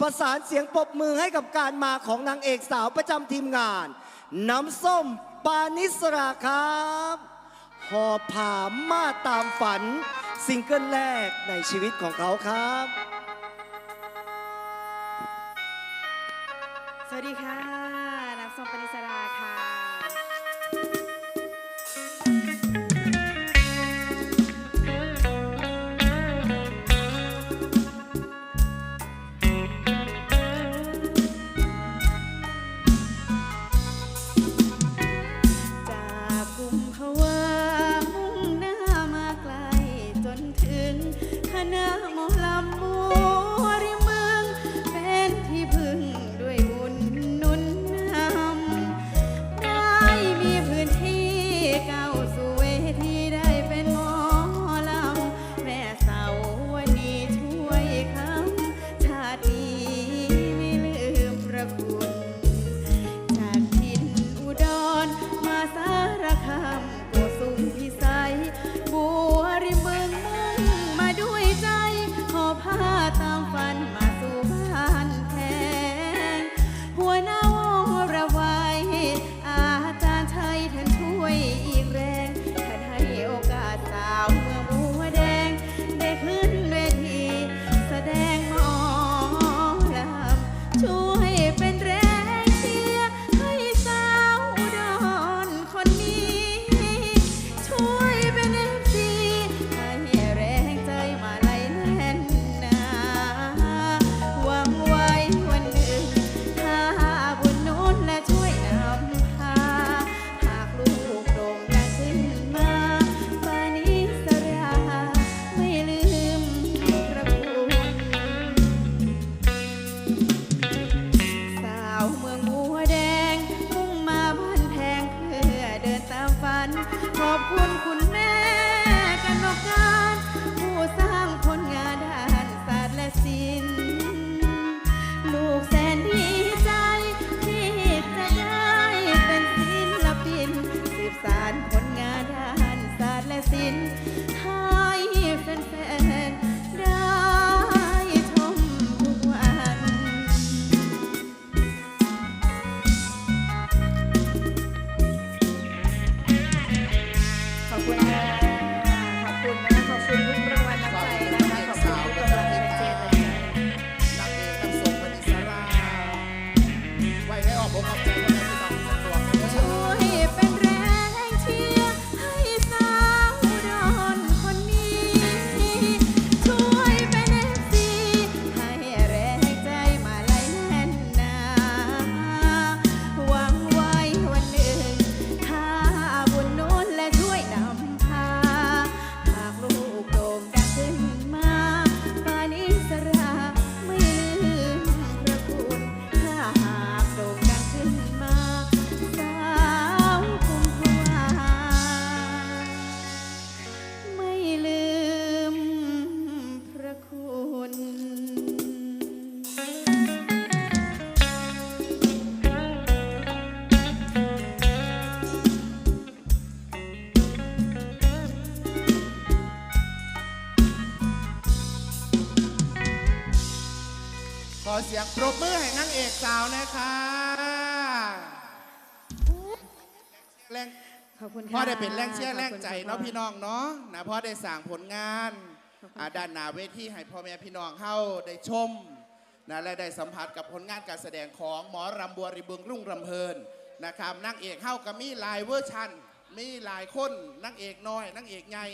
ประสานเสียงปรบมือให้กับการมาของนางเอกสาวประจำทีมงาน น้ำส้มปานิสราครับหอบผามมาตามฝันซิงเกิลแรกในชีวิตของเขาครับ สวัสดีค่ะ เสียงปรบมือให้นางเอกสาวนะคะแรงขอบคุณค่ะพ่อได้เป็นแรงเชียร์แรงใจเนาะขอบคุณพี่น้องเนาะนะพ่อได้สั่งผลงานขอบคุณอ่าด้านหน้าเวทีให้พ่อแม่พี่น้องเข้าได้ชมนะและได้สัมผัสกับผลงานการแสดงของหมอรำบัวริบึงรุ่งรำเพลินนะครับนางเอกเข้ากับมีหลายเวอร์ชันมีหลายคนนางเอกน้อยนางเอกใหญ่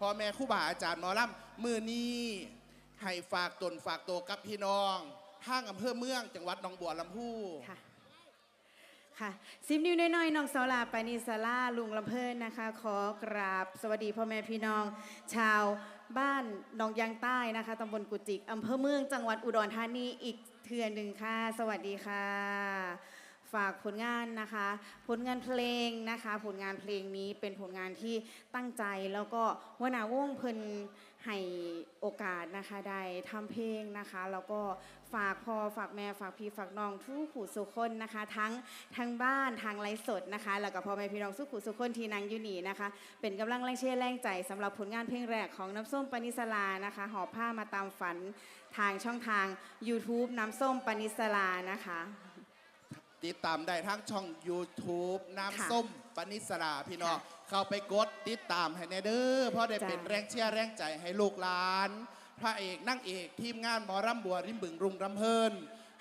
พ่อแม่ครูบาอาจารย์หมอลำมือนี้ให้ฝากตนฝากตัวกับพี่น้อง ทางอำเภอเมือง จังหวัดหนองบัวลำพูค่ะค่ะซิมนิวน้อยๆน้องสาวลาปานิสลาลุงลำเพินนะคะ ขอกราบสวัสดีพ่อแม่พี่น้อง ชาวบ้านหนองยางใต้นะคะตำบลกุจิกอำเภอเมืองจังหวัดอุดรธานีอีกเทือนหนึ่งค่ะ สวัสดีค่ะ ฝากผลงานนะคะ ผลงานเพลงนะคะ ผลงานเพลงนี้เป็นผลงานที่ตั้งใจแล้วก็วนาวงเพิ่น ให้โอกาสนะคะได้ทำเพลงนะคะแล้วก็ฝากพ่อฝากแม่ฝากพี่ฝากน้องทุกผู้สุคนนะคะ ทั้งทางบ้านทางไลฟ์สดนะคะ แล้วก็พ่อแม่พี่น้องทุกผู้สุคนที่นั่งอยู่นี่นะคะ เป็นกำลังแรงเชียร์แรงใจสำหรับผลงานเพลงแรกของน้ำส้มปณิสลานะคะหอบผ้ามาตามฝันทางช่องทาง YouTube น้ำส้มปณิสลานะคะ ติดตามได้ทั้งช่อง YouTube ค่ะน้ำส้มปนิสราพี่น้อง ค่ะ เข้าไปกดติดตามให้แน่เด้อเพราะได้จ้ะเป็นแรงเชียร์แรงใจให้ลูกหลาน พระเอกนั่งเอกทีมงานหมอรำบัวริมบึงรุงรำเพลิน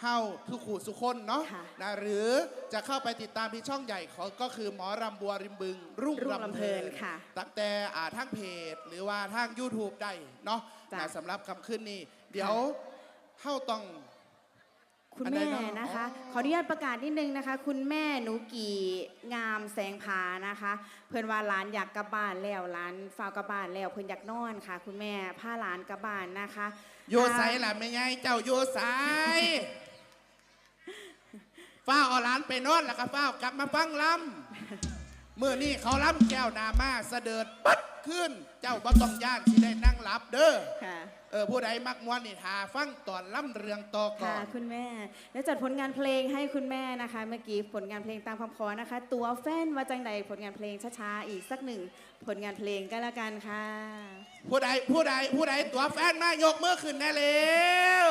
เฮาทุกขู่สุคนเนาะค่ะนะหรือจะเข้าไปติดตามที่ช่องใหญ่เขาก็คือหมอรำบัวริมบึง รุ่งรุ่งรำรำเพเพลิลินนค่ะตั้งแต่อ่าทางเพจ หรือว่าทาง YouTube ได้เนาะจ้ะนะสำหรับคำขึ้นนี้เดี๋ยวเฮาต้อง คุณอันใดแม่เนาะนะคะอ๋อขออนุญาตประกาศนิดนึงนะคะ คุณแม่หนูกี่งามแสงผานะคะ เพื่อนว่าหลานอยากกลับบ้านแล้วหลานฝากกลับบ้านแล้วเพื่อนอยากนอนค่ะ คุณแม่พาหลานกลับบ้านนะคะโยไซล่ะไม่ไงเจ้าโยไซฟ้าเอาหลานไปนอนแล้วก็ฟ้าวกลับมาฟังลำเมื่อนี่เขาล้ำแก้วนามาเสด็จปัด ขึ้น เจ้าบ่ต้องย่านที่ได้นั่งหลับเด้อค่ะ เออผู้ใดมักมวนนี่หาฟังตอนล่ำเรืองต่อก่อค่ะน คุณแม่ และจัดผลงานเพลงให้คุณแม่นะคะ เมื่อกี้ผลงานเพลงตามคำขอนะคะ ตัวแฟนว่าจังใดผลงานเพลงช้าๆอีกสักหนึ่งผลงานเพลงก็แล้วกันค่ะ ผู้ใดผู้ใดผู้ใดตัวแฟนมายกมือขึ้นแน่เร็ว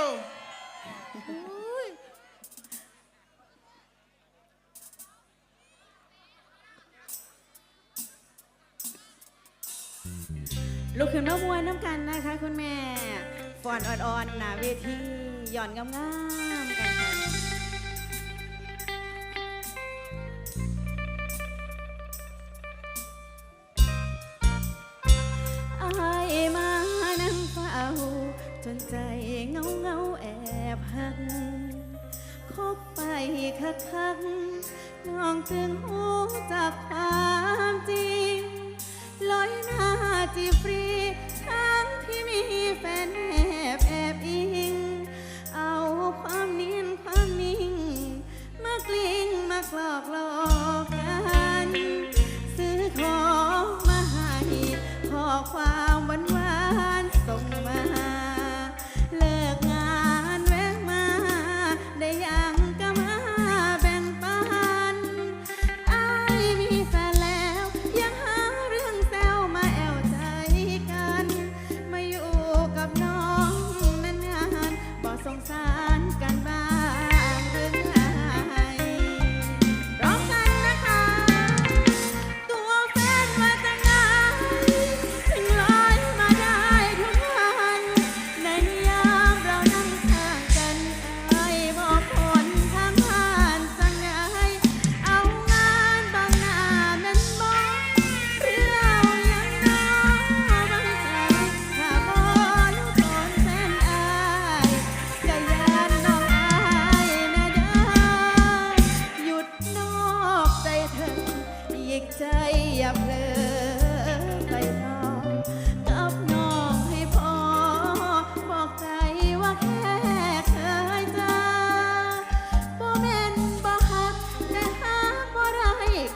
ลุกขึ้นมามวนน้ำกันนะคะ คุณแม่ฟอนอ่อนๆหนาเวทีหย่อนงามๆกันค่ะอายมานั่งเฝ้าจนใจเงาเงาแอบหักคบไปคักคักๆน้องจึงหูจากความจริง ลอยหน้าจีฟรีทั้งที่มีแฟนแอบแอบอิง เอาความเนียนความนิ่ง มากลิ้งมากหลอกหลอกกัน ซื้อของมาให้ขอความ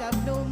of no